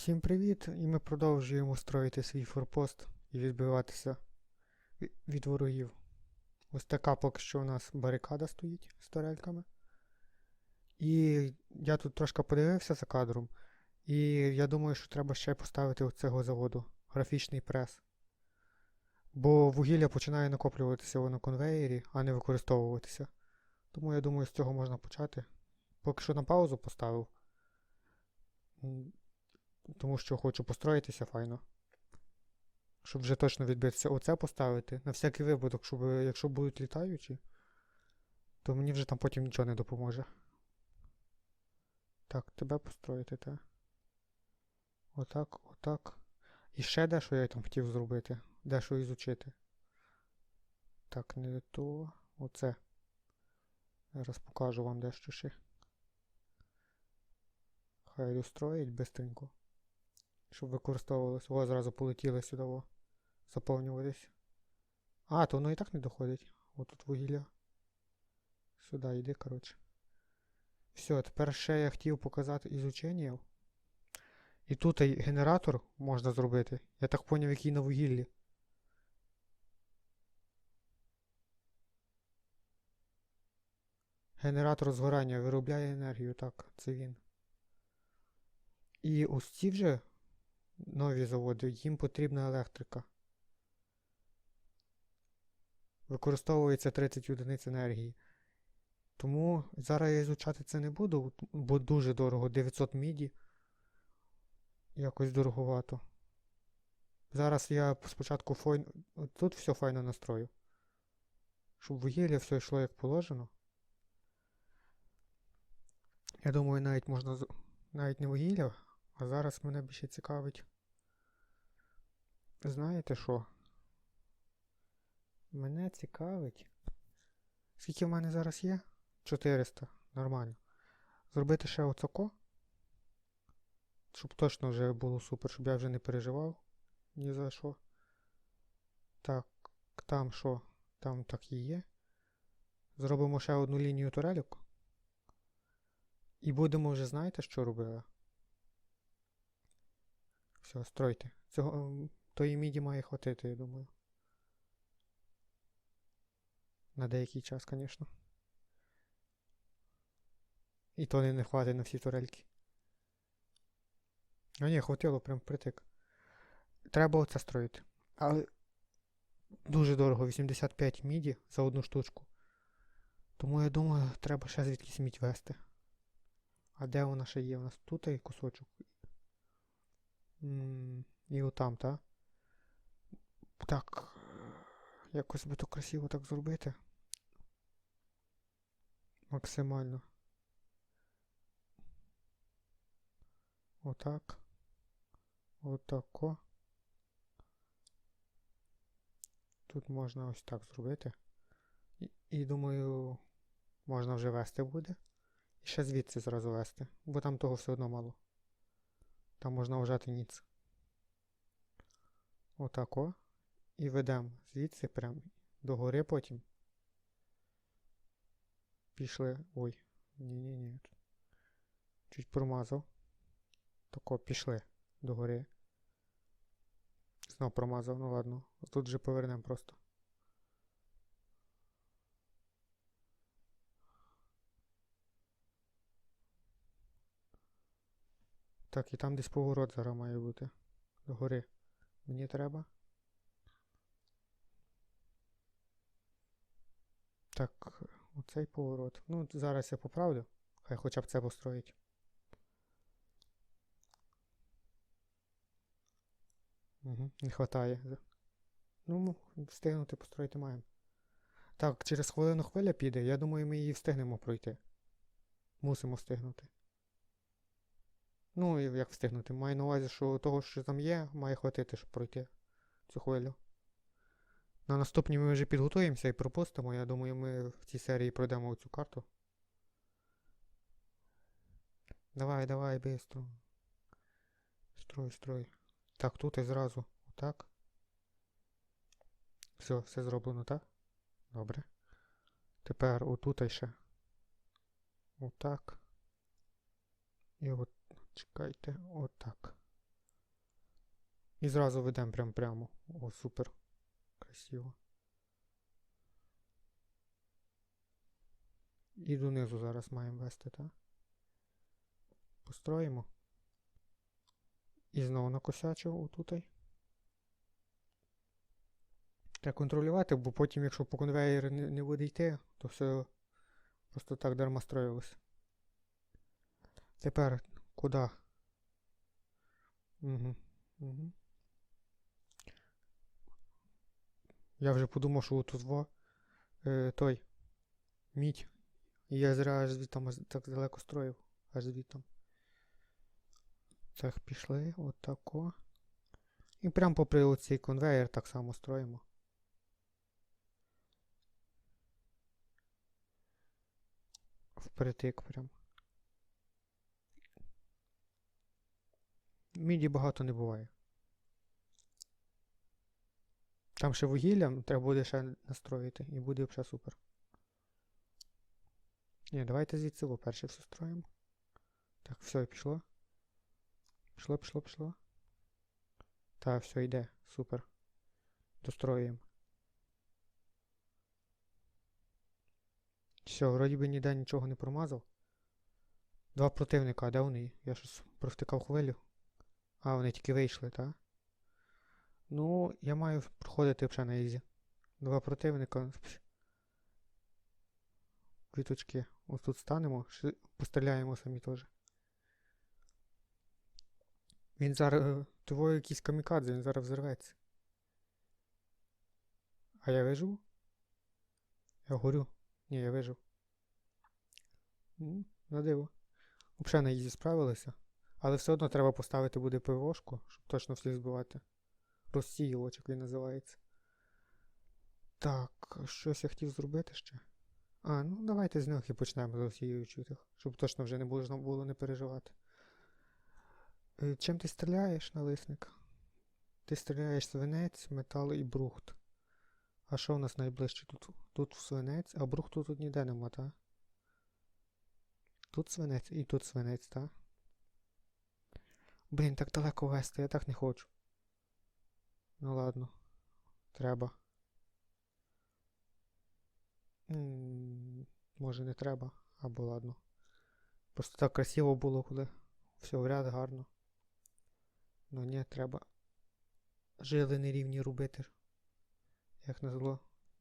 Всім привіт! І ми продовжуємо строїти свій форпост і відбиватися від ворогів. Ось така поки що у нас барикада стоїть з турельками. І я тут трошки подивився за кадром. І я думаю, що треба ще поставити у цього заводу графічний прес. Бо вугілля починає накоплюватися на конвеєрі, а не використовуватися. Тому я думаю, з цього можна почати. Поки що на паузу поставив. Тому що хочу построїтися файно. Щоб вже точно відбитися. Оце поставити. На всякий випадок, щоб якщо будуть літаючі, то мені вже там потім нічого не допоможе. Так, тебе построїти, те. Отак, отак. І ще дещо я там хотів зробити. Дещо ізучити. Так, не то. Оце. Зараз покажу вам дещо ще. Хай достроїть бистренько. Щоб використовувалось. О, зразу полетіли сюди. О, заповнюватись. А, то воно і так не доходить. Отут вугілля. Сюди йди, коротше. Все, тепер ще я хотів показати ізучення. І тут і генератор можна зробити. Я так поняв, який на вугіллі. Генератор згорання виробляє енергію, так, це він. І ось ці вже нові заводи, їм потрібна електрика. Використовується 30 одиниць енергії. Тому зараз я ізучати це не буду, бо дуже дорого. 900 міді. Якось дороговато. Зараз я спочатку фойн... тут все файно настрою. Щоб вугілля все йшло як положено. Я думаю, навіть можна навіть не вугілля, а зараз мене більше цікавить. Знаєте що? Мене цікавить. Скільки в мене зараз є? 400. Нормально. Зробити ще оцоко. Щоб точно вже було супер, щоб я вже не переживав ні за що. Так, там що? Там так і є. Зробимо ще одну лінію турельок. І будемо вже знаєте, що робили? Все, стройте. Цього тої міді має хватити, я думаю. На деякий час, звісно. І то не, не хватить на всі турельки. А ні, хватило прям притик. Треба оце строїти. Але дуже дорого, 85 міді за одну штучку. Тому я думаю, треба ще звідкись мідь вести. А де вона ще є? У нас тут є кусочок. І отам, так? Так. Якось би то красиво так зробити. Максимально. Отак. Отако. Тут можна ось так зробити. І, і думаю, можна вже вести буде. І ще звідси зразу вести, бо там того все одно мало. Там можна вважати ніц. Отако. І ведемо звідси прям до гори потім. Пішли. Ой. Ні-ні-ні. Чуть промазав. Тако, пішли до гори. Знов промазав, ну ладно. Тут же повернемо просто. Так, і там десь поворот зараз має бути. До гори. Мені треба. Так, оцей поворот. Ну, зараз я поправлю. Хай хоча б це построїть. Угу, не. За- Ну, встигнути построїти маємо. Так, через хвилину хвиля піде. Я думаю, ми її встигнемо пройти. Мусимо встигнути. Ну, як встигнути? Маю на увазі, що того, що там є, має хватити, щоб пройти цю хвилю. На наступній ми вже підготуємося і пропустимо. Я думаю, ми в цій серії пройдемо цю карту. Давай, давай, бистро. Строй, строй. Так, тут і зразу. Отак. Все, все зроблено, так? Добре. Тепер отут ще. Отак. І от, чекайте, отак. І зразу ведемо прям прямо. О, супер. Красиво. І донизу зараз маємо вести, так? Построїмо. І знову накосячив отутай. Треба контролювати, бо потім, якщо по конвейері не, не буде йти, то все просто так дарма строїлося. Тепер куди? Угу. Угу. Я вже подумав, що тут во е, той мідь. І я зря аж звідти так далеко строїв. Аж звідти. Так, пішли, отако. І прямо попри цей конвейер так само строїмо. Впритик прям. Міді багато не буває. Там ще вугілля треба буде ще настроїти і буде взагалі супер. Ні, давайте звідси во перше все строїмо. Так, все, пішло. Пішло, пішло, пішло. Так, все йде. Супер. Достроюємо. Все, вроді би ніде нічого не промазав. Два противника, а де вони? Я щось провтикав хвилю. А, вони тільки вийшли, так? Ну, я маю проходити взагалі на ізі. Два противника. Квіточки. Ось тут станемо, постріляємо самі теж. Він зараз. е, Твоє якийсь камікадзе, він зараз взорветься. А я вижив? Я горю. Ні, я вижив. М, На диво. Взагалі на ізі справилися. Але все одно треба поставити буде ПВОшку, щоб точно всіх збивати. Розсіювачок він називається. Так, щось я хотів зробити ще. А, ну давайте з них і почнемо з розсіюючих, щоб точно вже не можна було не переживати. Е, Чим ти стріляєш, налисник? Ти стріляєш свинець, метал і брухт. А що у нас найближче тут? Тут свинець, а брухту тут ніде нема, та? Тут свинець і тут свинець, та? Блін, так далеко вести, я так не хочу. Ну ладно. Треба. М, Може не треба, або ладно. Просто так красиво було, коли все в ряд гарно. Ну ні, треба жили нерівні робити. Як.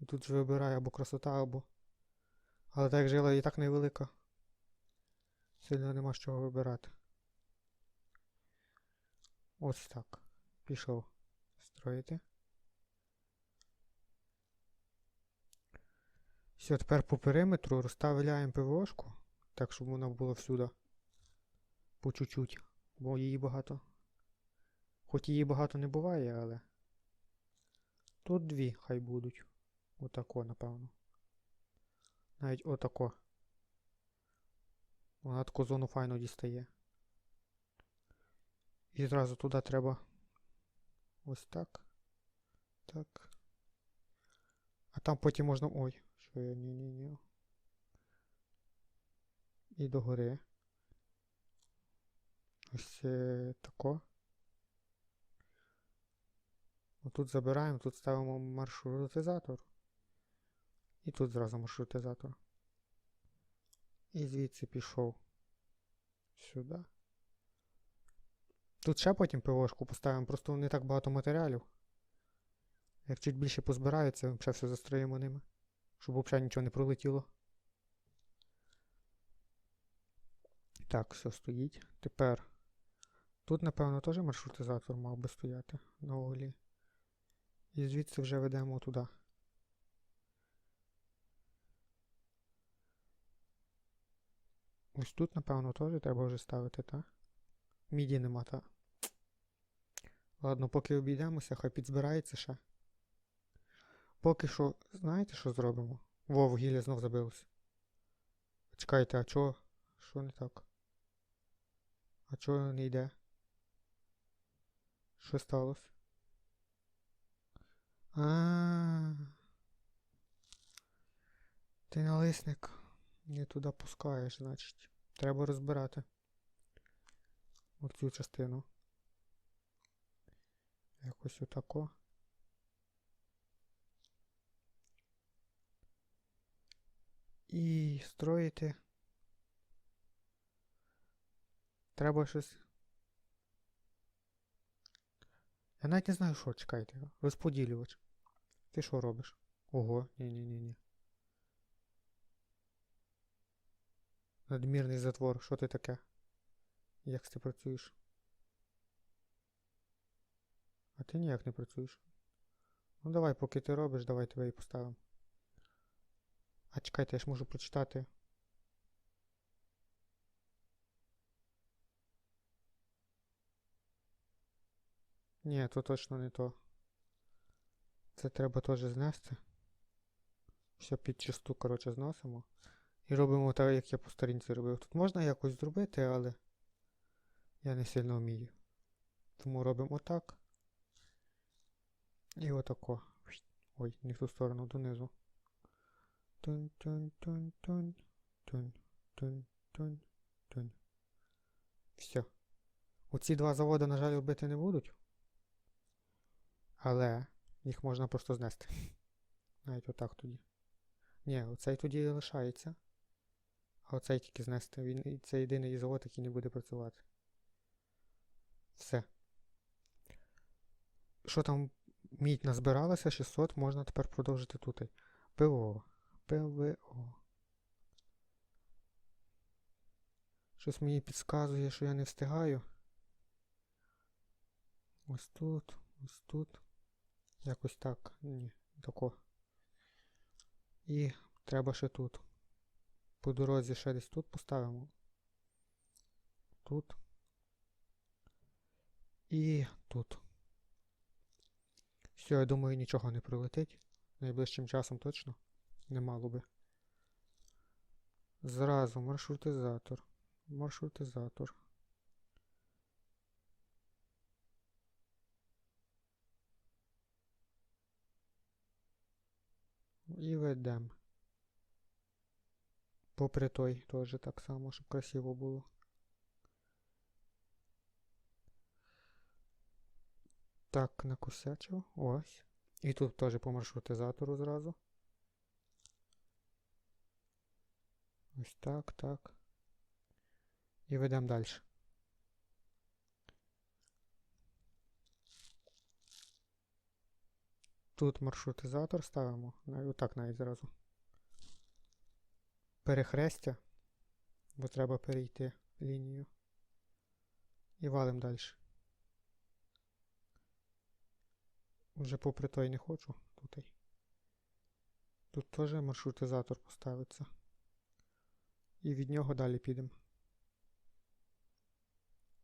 І тут ж вибирай або красота, або. Але так жила і так невелика. Сильно нема з чого вибирати. Ось так. Пішов строїти. Все, тепер по периметру розставляємо ПВОшку, так щоб вона була всюди. По чуть-чуть. Бо її багато. Хоч її багато не буває, але. Тут дві хай будуть. Отако, напевно. Навіть отако. Вона таку зону файно дістає. І зразу туди треба. Ось так. Так. А там потім можна. Ой, що я ні-ні-ні. І догори. Ось тако. Отут забираємо, тут ставимо маршрутизатор. І тут зразу маршрутизатор. І звідси пішов сюди. Тут ще потім ПВОшку поставимо, просто не так багато матеріалів. Як чуть більше позбирається, взагалі все застроїмо ними. Щоб взагалі нічого не пролетіло. Так, все стоїть. Тепер. Тут, напевно, теж маршрутизатор мав би стояти на углі. І звідси вже ведемо туди. Ось тут, напевно, теж треба вже ставити, так? Міді нема, та. Ладно, поки обійдемося, хай підзбирається ще. Поки що, знаєте, що зробимо? Во, вугілля знов забилося. Чекайте, а чого? Що не так? А чого не йде? Що сталося? А. Ти налисник. Не туди пускаєш, значить. Треба розбирати. Оцю частину. Якось отако. І строїти. Треба щось. Я навіть не знаю, що чекайте. Розподілювач. Ти що робиш? Ого, ні-ні-ні-ні. Надмірний затвор, що ти таке? Як ти працюєш? А ти ніяк не працюєш. Ну давай, поки ти робиш, давай тебе і поставимо. А чекайте, я ж можу прочитати. Ні, то точно не то. Це треба теж знести. Все під чисту, коротше, зносимо. І робимо так, як я по сторінці робив. Тут можна якось зробити, але я не сильно вмію. Тому робимо отак. І отако. Ой, не в ту сторону донизу. Тун тун тун тун тун тун тун тун. Все. Оці два заводи, на жаль, робити не будуть. Але їх можна просто знести. Навіть отак тоді. Ні, оцей тоді лишається. А оцей тільки знести. Він це єдиний завод, який не буде працювати. Все. Що там мідь назбиралася? 600, можна тепер продовжити тут. ПВО. ПВО. Щось мені підказує, що я не встигаю. Ось тут, ось тут. Якось так. Ні, тако. І треба ще тут. По дорозі ще десь тут поставимо. Тут. І тут. Все, я думаю, нічого не прилетить. Найближчим часом точно не мало би. Зразу маршрутизатор. Маршрутизатор. І ведем. Попри той теж так само, щоб красиво було. Так, накосячив. Ось. І тут теж по маршрутизатору зразу. Ось так, так. І ведемо далі. Тут маршрутизатор ставимо. Отак навіть зразу. Перехрестя. Бо треба перейти лінію. І валим далі. Вже попри той не хочу. Тут, тут теж маршрутизатор поставиться. І від нього далі підемо.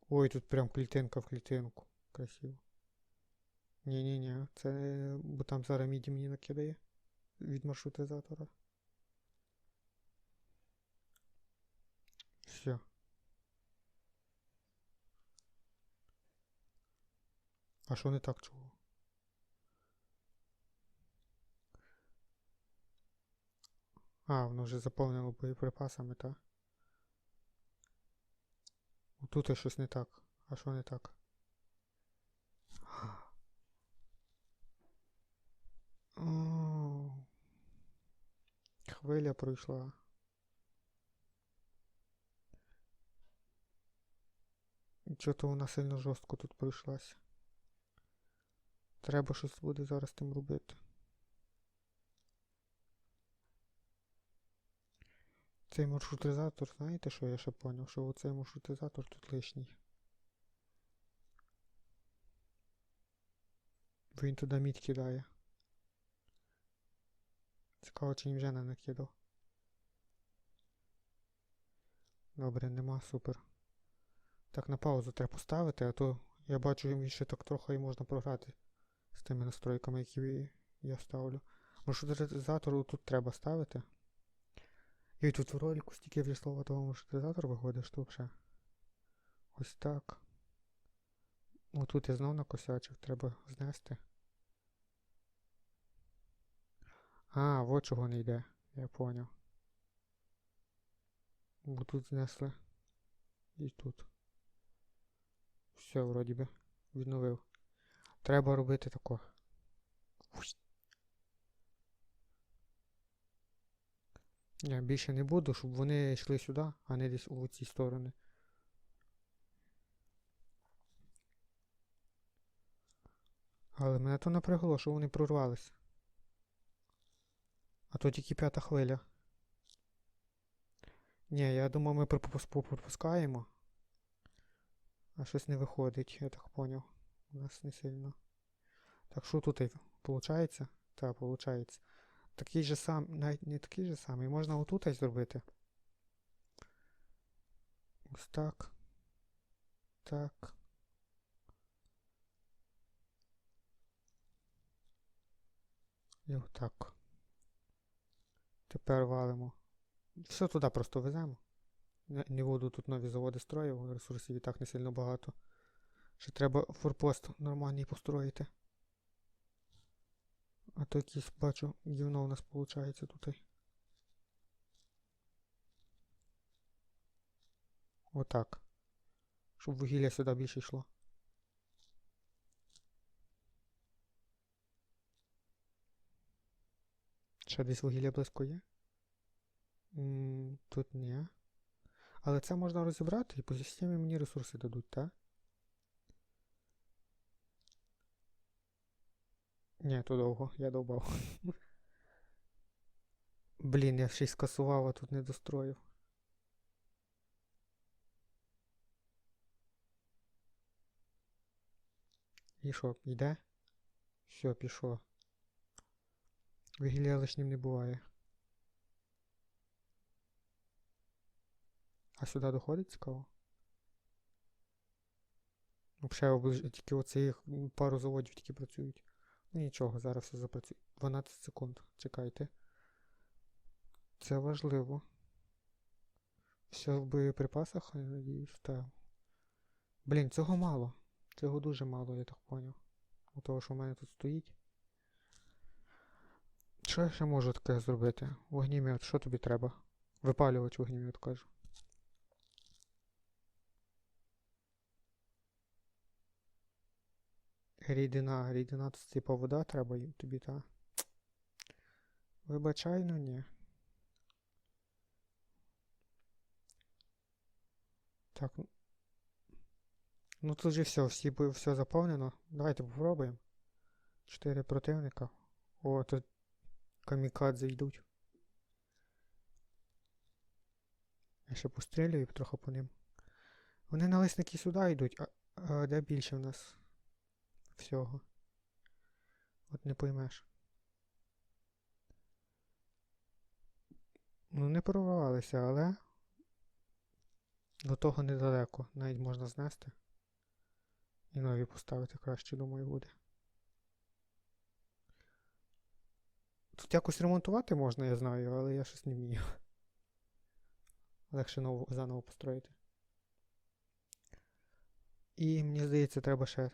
Ой, тут прям клітинка в клітинку. Красиво. Ні-ні-ні, це бо там зараз міді мені накидає від маршрутизатора. Все. А що не так чого? А, воно вже заповнило боєприпасами, так? Тут щось не так. А що не так? О, хвиля пройшла. Чого-то вона сильно жорстко тут пройшлася. Треба щось буде зараз тим робити. Цей маршрутизатор, знаєте, що я ще поняв? Що оцей маршрутизатор тут лишній. Він туди мідь кидає. Цікаво, чи їм вже не накидав. Добре, нема, супер. Так, на паузу треба поставити, а то я бачу, їм ще так трохи і можна програти з тими настройками, які я ставлю. Маршрутизатор тут треба ставити. І тут в ролику стільки вже слова того маршрутизатор виходить, що взагалі. Ось так. О, тут я знов накосячив, треба знести. А, вот чого не йде, я поняв. Бо тут знесли. І тут. Все, вроді би, відновив. Треба робити тако. Ні, більше не буду, щоб вони йшли сюди, а не десь у ці сторони. Але мене то напрягло, що вони прорвалися. А то тільки п'ята хвиля. Ні, я думав, ми пропускаємо. А щось не виходить, я так поняв. У нас не сильно. Так що тут получається? Так, получається. Такий же сам, навіть не такий же самий. Можна отут зробити. Ось так. Так. І отак. Тепер валимо. Все туди просто веземо. Не, не буду тут нові заводи строїв, ресурсів і так не сильно багато. Ще треба форпост нормальний построїти. А то якийсь бачу, гівно у нас виходить тут. Отак. Щоб вугілля сюди більше йшло. Ще десь вугілля близько є? Тут ні. Але це можна розібрати і по системі мені ресурси дадуть, так? Ні, то довго, я довбав. Блін, я ще й скасував, а тут не достроїв. І що, йде? Все, пішло. Вугілля лишнім не буває. А сюди доходить цікаво? Взагалі тільки оцих пару заводів тільки працюють. Нічого, зараз все запрацює. 12 секунд. Чекайте. Це важливо. Все в боєприпасах, я надіюсь, так. Блін, цього мало. Цього дуже мало, я так поняв. У того, що в мене тут стоїть. Що я ще можу таке зробити? Вогнімет, що тобі треба? Випалювач вогнімет, кажу. Рідина, рідина, це типа вода треба тобі, та? Вибачай, ну ні. Так. Ну тут же все, всі, все заповнено. Давайте попробуємо. Чотири противника. О, тут камікадзе йдуть. Я ще пострілюю трохи по ним. Вони налисники сюди йдуть, а, а де більше в нас всього? От не поймеш. Ну, не прорвалися, але до того недалеко. Навіть можна знести. І нові поставити краще, думаю, буде. Тут якось ремонтувати можна, я знаю, але я щось не вмію. Легше нову, заново построїти. І мені здається, треба ще.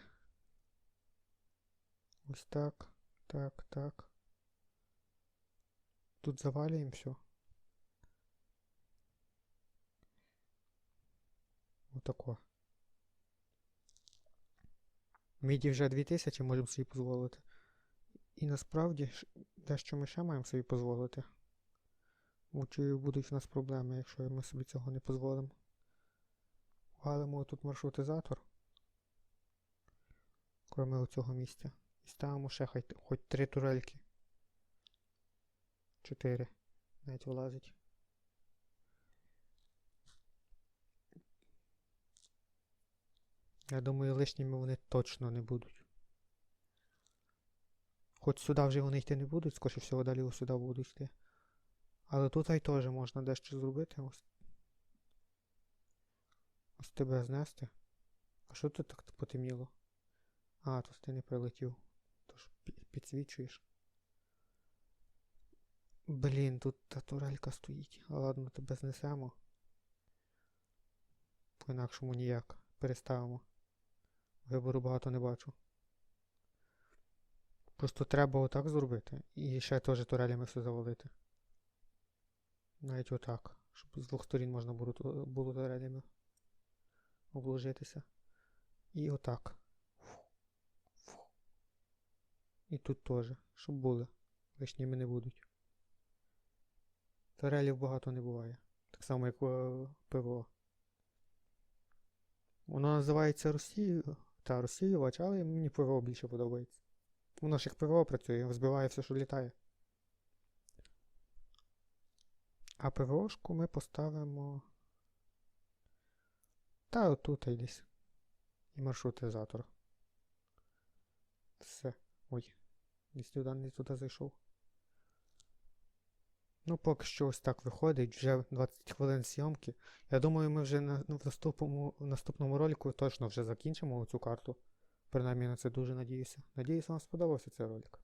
Ось так, так, так. Тут завалюємо все. Отако. Міді вже 2000 можемо собі дозволити. І насправді, дещо ми ще маємо собі дозволити. Чую, будуть в нас проблеми, якщо ми собі цього не дозволимо. Валимо тут маршрутизатор. Кроме оцього місця. І ставимо ще хай, хоч три турельки. Чотири. Навіть влазить. Я думаю, лишніми вони точно не будуть. Хоч сюди вже вони йти не будуть, скоріше всього далі сюди будуть йти. Але тут й теж можна дещо зробити. Ось. Ось тебе знести. А що тут так потемніло? А, тут ти не прилетів. Підсвічуєш. Блін, тут та турелька стоїть. Ладно, тебе знесемо. По-інакшому ніяк. Переставимо. Вибору багато не бачу. Просто треба отак зробити. І ще теж турелями все завалити. Навіть отак. Щоб з двох сторін можна було, було турелями обложитися. І отак. І тут теж, щоб були. Лишніми не будуть. Тарелів багато не буває. Так само, як е, ПВО. Воно називається Росією. Та Росіювач, але мені ПВО більше подобається. Ж як ПВО працює, збиває все, що літає. А ПВОшку ми поставимо. Та отут і десь. І маршрутизатор. Все. Ой. Десь сюди не туди зайшов. Ну, поки що ось так виходить, вже 20 хвилин зйомки. Я думаю, ми вже на, ну, в наступному, в наступному ролику точно вже закінчимо цю карту. Принаймні на це дуже надіюся. Надіюсь, вам сподобався цей ролик.